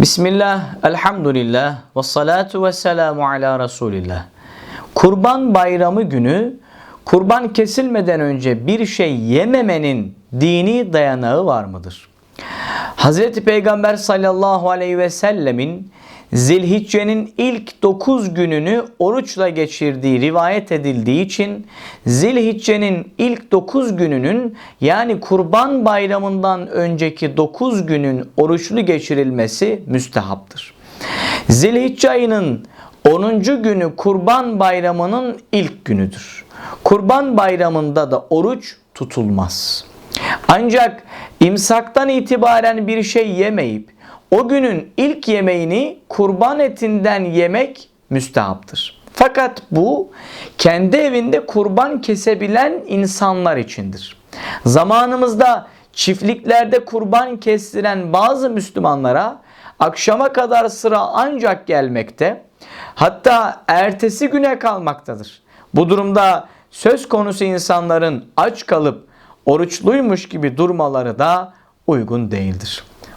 Bismillah, elhamdülillah, ve salatu ve selamu ala Resulillah. Kurban bayramı günü kurban kesilmeden önce bir şey yememenin dini dayanağı var mıdır? Hazreti Peygamber sallallahu aleyhi ve sellemin Zilhicce'nin ilk 9 gününü oruçla geçirdiği rivayet edildiği için Zilhicce'nin ilk 9 gününün yani Kurban Bayramı'ndan önceki 9 günün oruçlu geçirilmesi müstehaptır. Zilhicce ayının 10. günü Kurban Bayramı'nın ilk günüdür. Kurban Bayramı'nda da oruç tutulmaz. Ancak imsaktan itibaren bir şey yemeyip o günün ilk yemeğini kurban etinden yemek müstehaptır. Fakat bu kendi evinde kurban kesebilen insanlar içindir. Zamanımızda çiftliklerde kurban kestiren bazı Müslümanlara akşama kadar sıra ancak gelmekte, hatta ertesi güne kalmaktadır. Bu durumda söz konusu insanların aç kalıp oruçluymuş gibi durmaları da uygun değildir.